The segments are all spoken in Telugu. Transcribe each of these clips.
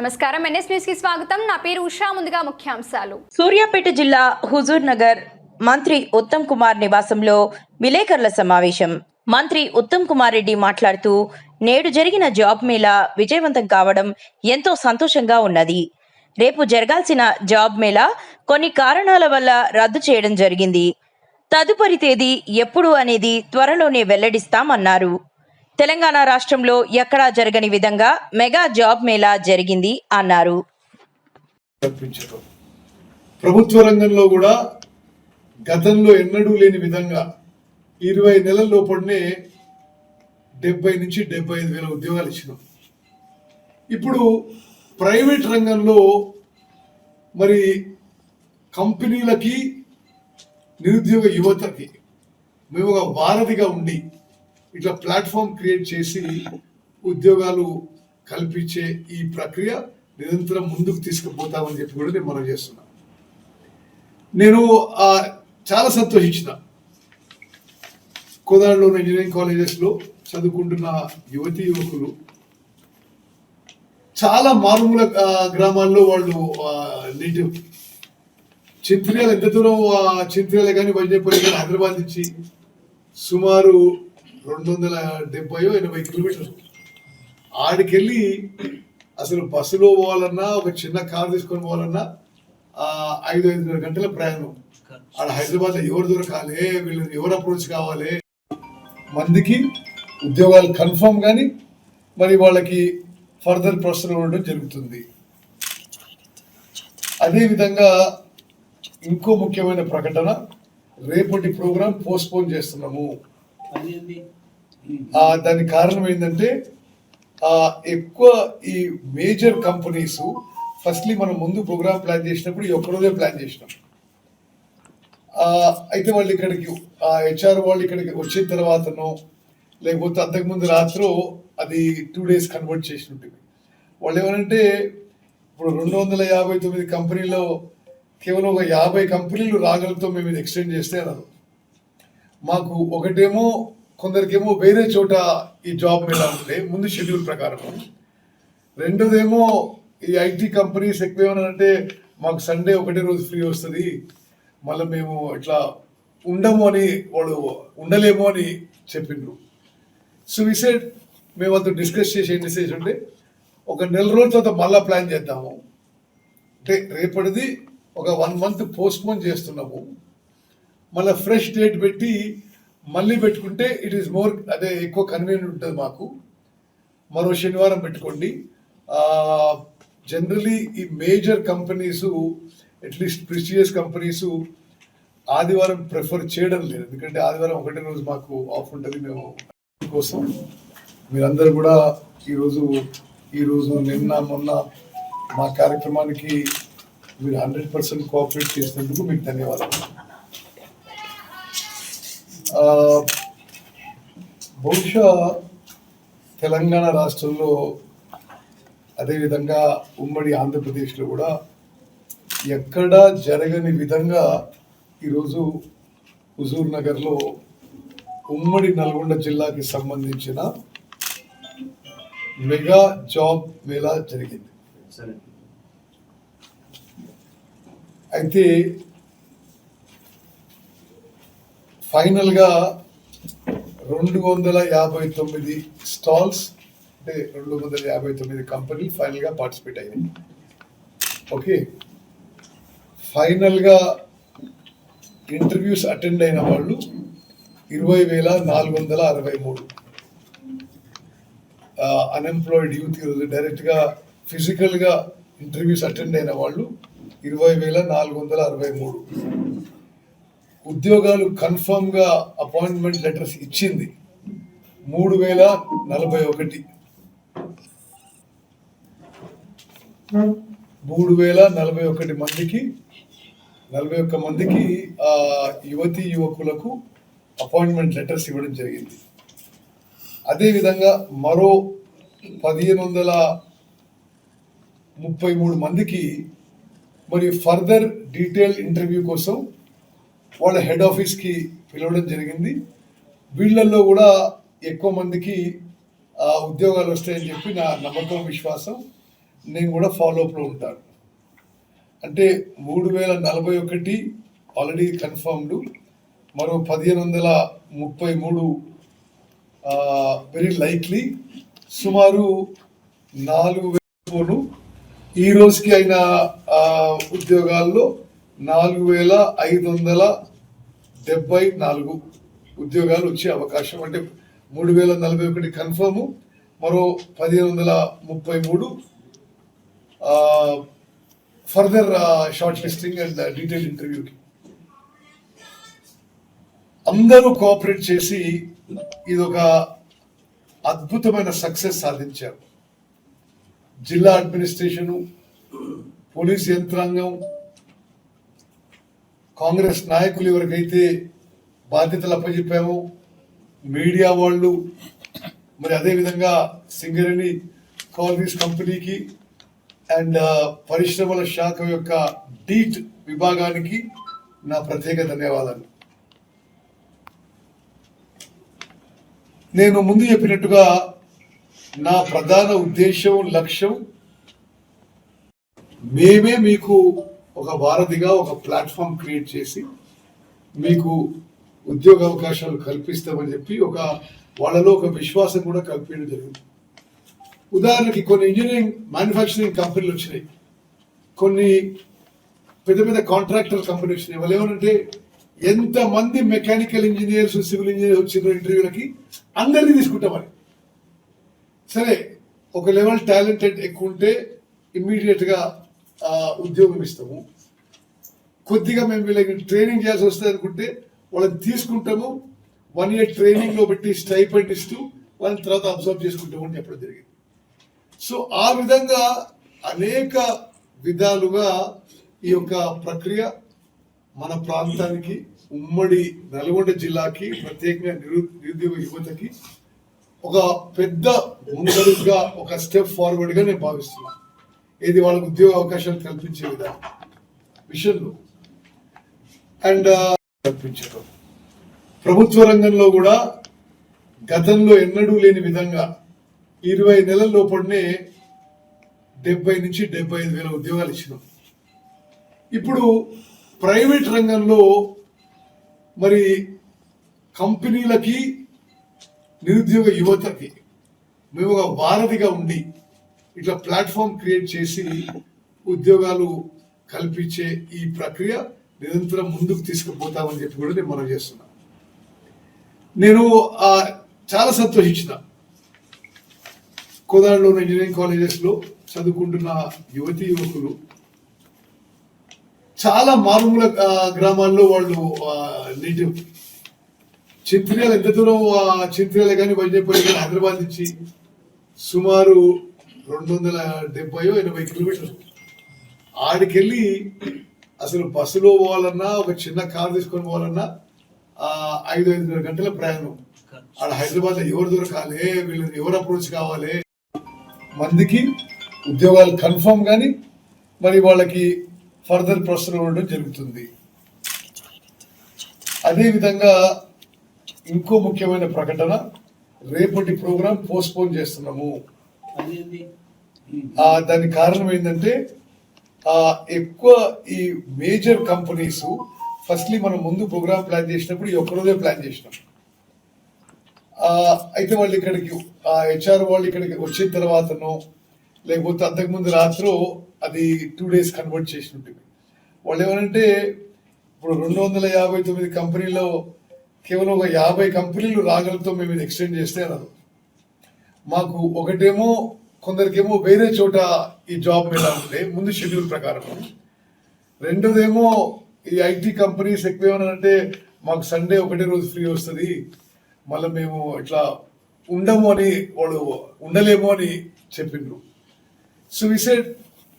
నమస్కారం. ఎన్ఎస్ న్యూస్కి స్వాగతం. నా పేరు ఉషా. ముందుగా ముఖ్యాంశాలు. సూర్యాపేట జిల్లా హుజూర్ నగర్ మంత్రి ఉత్తమ్ కుమార్ నివాసంలో విలేకరుల సమావేశం. మంత్రి ఉత్తమ్ కుమార్ రెడ్డి మాట్లాడుతూ నేడు జరిగిన జాబ్ మేళా విజయవంతం కావడం ఎంతో సంతోషంగా ఉన్నది. రేపు జరగాల్సిన జాబ్ మేళా కొన్ని కారణాల వల్ల రద్దు చేయడం జరిగింది. తదుపరి తేదీ ఎప్పుడు అనేది త్వరలోనే వెల్లడిస్తామన్నారు. తెలంగాణ రాష్ట్రంలో ఎక్కడా జరగని విధంగా మెగా జాబ్ మేళా జరిగింది అన్నారు. ప్రభుత్వ రంగంలో కూడా గతంలో ఎన్నడూ లేని విధంగా ఇరవై నెలల లోపలనే డెబ్బై నుంచి డెబ్బై ఐదు వేల ఉద్యోగాలు ఇచ్చినాం. ఇప్పుడు ప్రైవేట్ రంగంలో మరి కంపెనీలకి నిరుద్యోగ యువతకి మేము ఒక వారధిగా ఉండి ఇట్లా ప్లాట్ఫామ్ క్రియేట్ చేసి ఉద్యోగాలు కల్పించే ఈ ప్రక్రియ నిరంతరం ముందుకు తీసుకుపోతామని చెప్పి కూడా నేను మనం చేస్తున్నా. నేను చాలా సంతోషించిన కోదాడలోని ఇంజనీరింగ్ కాలేజెస్లో చదువుకుంటున్న యువతి యువకులు చాలా మారుమూల గ్రామాల్లో వాళ్ళు నేటివ్ చింత్రియాల ఎంత దూరం ఆ, కానీ వైద్యపల్లి కానీ హైదరాబాద్ నుంచి సుమారు రెండు వందల డెబ్బయో ఎనభై కిలోమీటర్లు ఆడికెళ్ళి అసలు బస్సులో పోవాలన్నా ఒక చిన్న కారు తీసుకొని పోవాలన్నా ఐదు ఐదున్నర గంటల ప్రయాణం. ఆడ హైదరాబాద్లో ఎవరు దొరకాలి? వీళ్ళు ఎవరు అప్రోచ్ కావాలి? మందికి ఉద్యోగాలు కన్ఫర్మ్ కానీ మరి వాళ్ళకి ఫర్దర్ ప్రొసెస్ ఉండడం జరుగుతుంది. అదేవిధంగా ఇంకో ముఖ్యమైన ప్రకటన రేపటి ప్రోగ్రాం పోస్ట్పోన్ చేస్తున్నాము. దానికి కారణం ఏంటంటే ఎక్కువ ఈ మేజర్ కంపెనీస్ ఫస్ట్లీ మనం ముందు ప్రోగ్రామ్ ప్లాన్ చేసినప్పుడు ఈ ఒక్కరోజే ప్లాన్ చేసినాం. అయితే వాళ్ళు ఇక్కడికి హెచ్ఆర్ వాళ్ళు ఇక్కడికి వచ్చిన తర్వాతనో లేకపోతే అంతకుముందు రాత్రి అది టూ డేస్ కన్వర్ట్ చేసి ఉంటుంది వాళ్ళు ఏమనంటే ఇప్పుడు రెండు వందల యాభై తొమ్మిది కంపెనీలో కేవలం ఒక యాభై కంపెనీలు రాగలతో మేము ఇది ఎక్స్టెండ్ చేస్తే అన్నారు. మాకు ఒకటేమో కొందరికేమో వేరే చోట ఈ జాబ్ మీద ఉంటే ముందు షెడ్యూల్ ప్రకారం. రెండోదేమో ఈ ఐటీ కంపెనీస్ ఎక్కువ ఏమన్నారంటే మాకు సండే ఒకటే రోజు ఫ్రీ వస్తుంది. మళ్ళీ మేము ఇట్లా ఉండము అని వాడు ఉండలేము అని చెప్పిండ్రు. సో వి సెడ్ మేము అంత డిస్కస్ చేసి ఏం డిసైజ్ ఉంటే ఒక నెల రోజుల తర్వాత మళ్ళీ ప్లాన్ చేద్దాము. అంటే రేపటిది ఒక వన్ మంత్ పోస్ట్పోన్ చేస్తున్నాము. మళ్ళీ ఫ్రెష్ డేట్ పెట్టి మళ్ళీ పెట్టుకుంటే ఇట్ ఈస్ మోర్ అదే ఎక్కువ కన్వీనియంట్ ఉంటుంది మాకు. మరో శనివారం పెట్టుకోండి. జనరలీ ఈ major companies at least prestigious companies ఆదివారం ప్రిఫర్ చేయడం లేదు. ఎందుకంటే ఆదివారం ఒకటే రోజు మాకు ఆఫ్ ఉంటుంది. మేము కోసం మీరందరూ కూడా ఈరోజు ఈరోజు నిన్న మొన్న మా కార్యక్రమానికి మీరు హండ్రెడ్ పర్సెంట్ కోఆపరేట్ చేసినందుకు మీకు ధన్యవాదాలు. బహుశా తెలంగాణ రాష్ట్రంలో అదేవిధంగా ఉమ్మడి ఆంధ్రప్రదేశ్లో కూడా ఎక్కడా జరగని విధంగా ఈరోజు హుజూర్ నగర్లో ఉమ్మడి నల్గొండ జిల్లాకి సంబంధించిన మెగా జాబ్ మేళా జరిగింది. అయితే ఫైనల్గా రెండు వందల యాభై తొమ్మిది స్టాల్స్ అంటే రెండు వందల యాభై తొమ్మిది కంపెనీలు ఫైనల్గా పార్టిసిపేట్ అయ్యాయి ఓకే? ఫైనల్గా ఇంటర్వ్యూస్ అటెండ్ అయిన వాళ్ళు ఇరవై వేల నాలుగు వందల అరవై మూడు. అన్ఎంప్లాయిడ్ యూత్ ఈరోజు డైరెక్ట్గా ఫిజికల్గా ఇంటర్వ్యూస్ అటెండ్ అయిన వాళ్ళు ఇరవై వేల నాలుగు వందల అరవై మూడు. ఉద్యోగాలు కన్ఫర్మ్గా అపాయింట్మెంట్ లెటర్స్ ఇచ్చింది. మూడు వేల నలభై ఒకటి. మూడు వేల నలభై ఒకటి మందికి నలభై ఒక్క మందికి ఆ, యువతి యువకులకు అపాయింట్మెంట్ లెటర్స్ ఇవ్వడం జరిగింది. అదేవిధంగా మరో పదిహేను వందల ముప్పై మూడు మందికి మరి ఫర్దర్ డీటెయిల్ ఇంటర్వ్యూ కోసం వాళ్ళ హెడ్ ఆఫీస్కి పిలవడం జరిగింది. వీళ్ళల్లో కూడా ఎక్కువ మందికి ఉద్యోగాలు వస్తాయని చెప్పి నా నమ్మకం విశ్వాసం. నేను కూడా ఫాలో అప్లో ఉంటాను. అంటే మూడు వేల నలభై ఒకటి ఆల్రెడీ కన్ఫర్మ్డ్. మరో పదిహేను వందల ముప్పై మూడు వెరీ లైక్లీ సుమారు నాలుగు వేలు ఈ రోజుకి అయిన ఉద్యోగాల్లో నాలుగు వేల ఐదు వందల డెబ్బై నాలుగు ఉద్యోగాలు వచ్చే అవకాశం. అంటే మూడు వేల నలభై ఒకటి కన్ఫర్మ్. మరో పదిహేను వందల ముప్పై మూడు. Further shortlisting and detail ఇంటర్వ్యూకి. అందరూ కోఆపరేట్ చేసి ఇది ఒక అద్భుతమైన సక్సెస్ సాధించారు. జిల్లా అడ్మినిస్ట్రేషను పోలీస్ యంత్రాంగం కాంగ్రెస్ నాయకులు ఎవరికైతే బాధ్యతలు అప్పచెప్పామో మీడియా వాళ్ళు మరి అదేవిధంగా సింగరేణి కాలనీస్ కంపెనీకి అండ్ పరిశ్రమల శాఖ యొక్క డీట్ విభాగానికి నా ప్రత్యేక ధన్యవాదాలు. నేను ముందు చెప్పినట్టుగా నా ప్రధాన ఉద్దేశం లక్ష్యం మేమే మీకు ఒక వారధిగా ఒక ప్లాట్ఫామ్ క్రియేట్ చేసి మీకు ఉద్యోగ అవకాశాలు కల్పిస్తామని చెప్పి ఒక వాళ్ళలో ఒక విశ్వాసం కూడా కల్పించడం జరిగింది. ఉదాహరణకి కొన్ని ఇంజనీరింగ్ మ్యానుఫ్యాక్చరింగ్ కంపెనీలు వచ్చినాయి. కొన్ని పెద్ద పెద్ద కాంట్రాక్టర్ కంపెనీలు వచ్చినాయి. వాళ్ళు ఏమనంటే ఎంతమంది మెకానికల్ ఇంజనీర్స్ సివిల్ ఇంజనీర్స్ వచ్చిన ఇంటర్వ్యూలకి అందరినీ తీసుకుంటామని సరే ఒక లెవెల్ టాలెంటెడ్ ఎక్కువ ఉంటే ఇమ్మీడియట్గా ఉద్యోగం ఇస్తాము. కొద్దిగా మేము వీళ్ళకి ట్రైనింగ్ చేయాల్సి వస్తుంది అనుకుంటే వాళ్ళని తీసుకుంటాము. వన్ ఇయర్ ట్రైనింగ్లో పెట్టి స్టైపెంట్ ఇస్తూ వాళ్ళని తర్వాత అబ్జర్వ్ చేసుకుంటాము అని చెప్పడం జరిగింది. సో ఆ విధంగా అనేక విధాలుగా ఈ యొక్క ప్రక్రియ మన ప్రాంతానికి ఉమ్మడి నల్గొండ జిల్లాకి ప్రత్యేకంగా నిరుద్యోగ యువతకి ఒక పెద్ద ముందరుగా ఒక స్టెప్ ఫార్వర్డ్గా నేను భావిస్తున్నాను. ఇది వాళ్ళకు ఉద్యోగ అవకాశాలు కల్పించే విధానం విషయంలో అండ్ కల్పించడం. ప్రభుత్వ రంగంలో కూడా గతంలో ఎన్నడూ లేని విధంగా ఇరవై నెలల లోపలనే డెబ్బై నుంచి డెబ్బై ఐదు వేల ఉద్యోగాలు ఇచ్చినాం. ఇప్పుడు ప్రైవేట్ రంగంలో మరి కంపెనీలకి నిరుద్యోగ యువతకి మేము ఒక వారధిగా ఉండి ఇట్లా ప్లాట్ఫామ్ క్రియేట్ చేసి ఉద్యోగాలు కల్పించే ఈ ప్రక్రియ నిరంతరం ముందుకు తీసుకుపోతామని చెప్పి కూడా నేను మనం చేస్తున్నా. నేను చాలా సంతోషించిన. కోదాడలో ఇంజనీరింగ్ కాలేజెస్లో చదువుకుంటున్న యువతి యువకులు చాలా మారుమూల గ్రామాల్లో వాళ్ళు నేటివ్ చింత్రియాల ఎంత దూరం ఆ, కానీ వైద్యపల్లి కానీ హైదరాబాద్ నుంచి సుమారు రెండు వందల డెబ్బయో ఎనభై కిలోమీటర్లు. ఆడికెళ్ళి అసలు బస్సులో పోవాలన్నా ఒక చిన్న కార్ తీసుకొని పోవాలన్నా ఐదు ఐదున్నర గంటల ప్రయాణం. ఆడ హైదరాబాద్లో ఎవరు దొరకాలి? వీళ్ళని ఎవరు అప్రోచ్ కావాలి? మందికి ఉద్యోగాలు కన్ఫర్మ్ కానీ మరి వాళ్ళకి ఫర్దర్ ప్రశ్న ఉండడం జరుగుతుంది. అదేవిధంగా ఇంకో ముఖ్యమైన ప్రకటన రేపటి ప్రోగ్రాం పోస్ట్పోన్ చేస్తున్నాము. దానికి కారణం ఏంటంటే ఆ, ఎక్కువ ఈ మేజర్ కంపెనీస్ ఫస్ట్లీ మనం ముందు ప్రోగ్రామ్ ప్లాన్ చేసినప్పుడు ఈ ఒక్కరోజే ప్లాన్ చేసినాం. అయితే వాళ్ళు ఇక్కడికి ఆ హెచ్ఆర్ వాళ్ళు ఇక్కడికి వచ్చిన తర్వాతనో లేకపోతే అంతకుముందు రాత్రో అది టూ డేస్ కన్వర్ట్ చేసి ఉంటుంది. వాళ్ళు ఏమనంటే ఇప్పుడు రెండు వందల యాభై తొమ్మిది కంపెనీలో కేవలం ఒక యాభై కంపెనీలు రాగలతో మేము ఇది ఎక్స్టెండ్ చేస్తే అన్నారు మాకు ఒకటేమో కొందరికేమో వేరే చోట ఈ జాబ్ మీద ఉంటే ముందు షెడ్యూల్ ప్రకారం. రెండోదేమో ఈ ఐటీ కంపెనీస్ ఎక్కువ ఏమన్నారంటే మాకు సండే ఒకటే రోజు ఫ్రీ వస్తుంది మళ్ళీ మేము ఇట్లా ఉండము అని వాళ్ళు ఉండలేము అని చెప్పిండ్రు. సో విసెడ్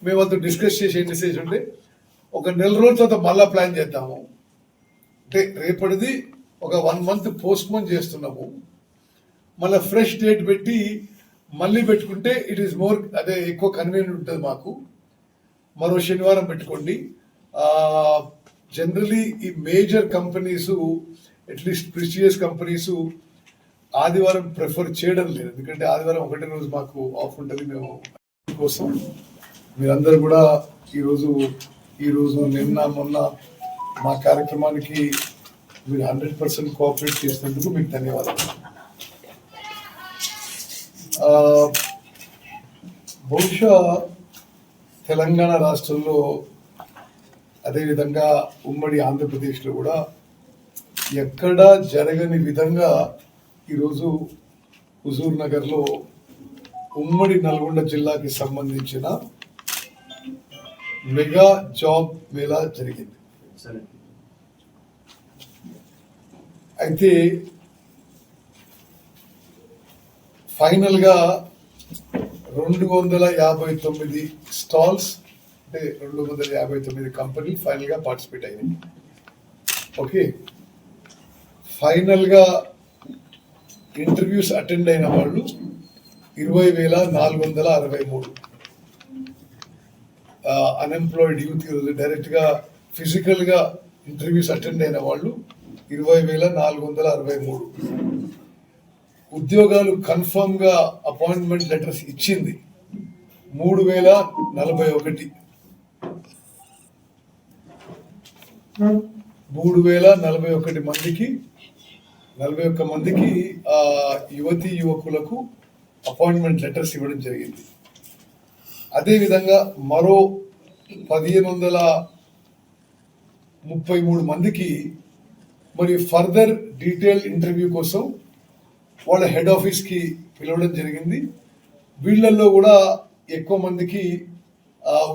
మేము అంతా డిస్కస్ చేసి ఏం డిసైజ్ ఉంటే ఒక నెల రోజుల తర్వాత మళ్ళా ప్లాన్ చేద్దాము. అంటే రేపటిది ఒక వన్ మంత్ పోస్ట్ పోన్ చేస్తున్నాము. మళ్ళీ ఫ్రెష్ డేట్ పెట్టి మళ్ళీ పెట్టుకుంటే ఇట్ ఈస్ మోర్ అదే ఎక్కువ కన్వీనియంట్ ఉంటుంది మాకు. మరో శనివారం పెట్టుకోండి. జనరలీ ఈ major companies at least prestigious companies ఆదివారం ప్రిఫర్ చేయడం లేదు. ఎందుకంటే ఆదివారం ఒకటే రోజు మాకు ఆఫ్ ఉంటుంది. మేము కోసం మీరందరూ కూడా ఈరోజు ఈరోజు నిన్న మొన్న మా కార్యక్రమానికి మీరు హండ్రెడ్ పర్సెంట్ కోఆపరేట్ చేసినందుకు మీకు ధన్యవాదాలు. బహుశా తెలంగాణ రాష్ట్రంలో అదేవిధంగా ఉమ్మడి ఆంధ్రప్రదేశ్లో కూడా ఎక్కడా జరగని విధంగా ఈరోజు హుజూర్ నగర్లో ఉమ్మడి నల్గొండ జిల్లాకి సంబంధించిన మెగా జాబ్ మేళా జరిగింది. అయితే ఫైనల్గా రెండు వందల యాభై తొమ్మిది స్టాల్స్ అంటే రెండు వందల యాభై తొమ్మిది కంపెనీలు ఫైనల్గా పార్టిసిపేట్ అయినాయి. ఓకే? ఫైనల్గా ఇంటర్వ్యూస్ అటెండ్ అయిన వాళ్ళు ఇరవై వేల నాలుగు వందల అరవై మూడు. అన్ఎంప్లాయిడ్ యూత్ ఈరోజు డైరెక్ట్గా ఫిజికల్గా ఇంటర్వ్యూస్ అటెండ్ అయిన వాళ్ళు ఇరవై వేల నాలుగు వందల అరవై మూడు. ఉద్యోగాలు కన్ఫర్మ్గా అపాయింట్మెంట్ లెటర్స్ ఇచ్చింది. మూడు వేల నలభై ఒకటి. మూడు వేల నలభై ఒకటి మందికి నలభై ఒక్క మందికి ఆ యువతి యువకులకు అపాయింట్మెంట్ లెటర్స్ ఇవ్వడం జరిగింది. అదేవిధంగా మరో పదిహేను వందల ముప్పై మూడు మందికి మరి ఫర్దర్ డీటెయిల్ ఇంటర్వ్యూ కోసం వాళ్ళ హెడ్ ఆఫీస్కి పిలవడం జరిగింది. వీళ్ళల్లో కూడా ఎక్కువ మందికి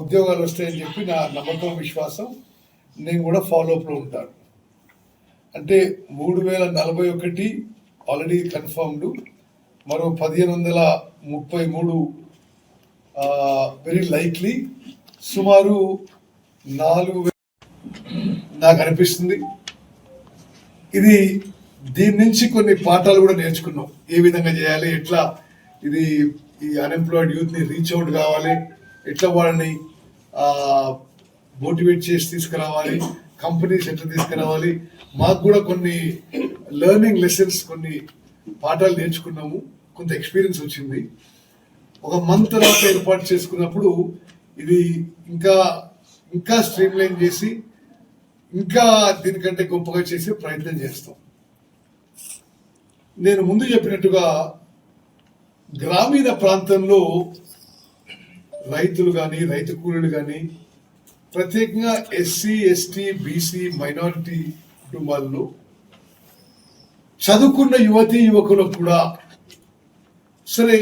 ఉద్యోగాలు వస్తాయని చెప్పి నా నమ్మకం విశ్వాసం. నేను కూడా ఫాలోఅప్లో ఉంటాను. అంటే మూడు వేల నలభై ఒకటి ఆల్రెడీ కన్ఫర్మ్డ్ మరో పదిహేను వందల ముప్పై మూడు వెరీ లైక్లీ సుమారు నాలుగు నాకు అనిపిస్తుంది. ఇది దీని నుంచి కొన్ని పాఠాలు కూడా నేర్చుకున్నాం. ఏ విధంగా చేయాలి ఎట్లా ఇది ఈ అన్ఎంప్లాయిడ్ యూత్ని రీచ్ అవుట్ కావాలి ఎట్లా వాళ్ళని మోటివేట్ చేసి తీసుకురావాలి కంపెనీస్ ఎట్లా తీసుకురావాలి మాకు కూడా కొన్ని లెర్నింగ్ లెసన్స్ కొన్ని పాఠాలు నేర్చుకున్నాము. కొంత ఎక్స్పీరియన్స్ వచ్చింది. ఒక మంత్ తర్వాత ఏర్పాటు చేసుకున్నప్పుడు ఇది ఇంకా ఇంకా స్ట్రీమ్ లైన్ చేసి ఇంకా దీనికంటే గొప్పగా చేసే ప్రయత్నం చేస్తాం. నేను ముందు చెప్పినట్టుగా గ్రామీణ ప్రాంతంలో రైతులు కానీ రైతు కూలీలు కానీ ప్రత్యేకంగా ఎస్సీ ఎస్టీ బీసీ మైనారిటీ కుటుంబాల్లో చదువుకున్న యువతీ యువకులకు కూడా సరే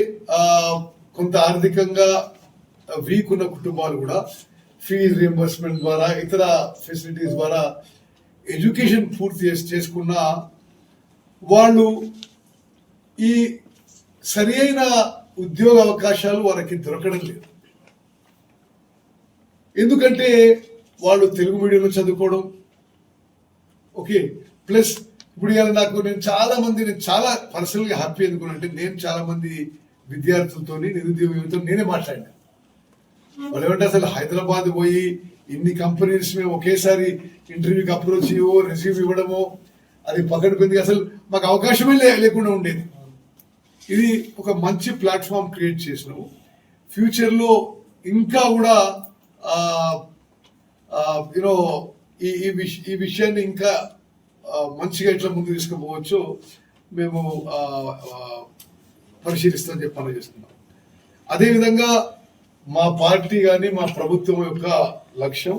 కొంత ఆర్థికంగా వీక్ ఉన్న కుటుంబాలు కూడా ఫీజ్ రియంబర్స్మెంట్ ద్వారా ఇతర ఫెసిలిటీస్ ద్వారా ఎడ్యుకేషన్ పూర్తి చేసి చేసుకున్న వాళ్ళు ఈ సరి అయిన ఉద్యోగ అవకాశాలు వాళ్ళకి దొరకడం లేదు. ఎందుకంటే వాళ్ళు తెలుగు మీడియంలో చదువుకోవడం ఓకే ప్లస్ ఇప్పుడు ఇలా నాకు నేను చాలా మంది నేను చాలా పర్సనల్గా హ్యాపీ ఎందుకున్నానంటే నేను చాలా మంది విద్యార్థులతో నిరుద్యోగ యువతతో నేనే మాట్లాడినా. వాళ్ళు ఏమంటే అసలు హైదరాబాద్ పోయి ఇన్ని కంపెనీస్ మేము ఒకేసారి ఇంటర్వ్యూకి అప్రోచ్ ఇవ్వో రిసీవ్ ఇవ్వడమో అది పక్కన అసలు మాకు అవకాశమే లే- లేకుండా ఉండేది. ఇది ఒక మంచి ప్లాట్ఫామ్ క్రియేట్ చేసినాము ఫ్యూచర్లో ఇంకా కూడా యూనో ఈ ఈ విష ఈ విషయాన్ని ఇంకా మంచిగా ఎట్లా ముందు తీసుకుపోవచ్చో. మేము పరిశీలిస్తామని చెప్పి మనం చేస్తున్నాం. అదేవిధంగా మా పార్టీ కానీ మా ప్రభుత్వం యొక్క లక్ష్యం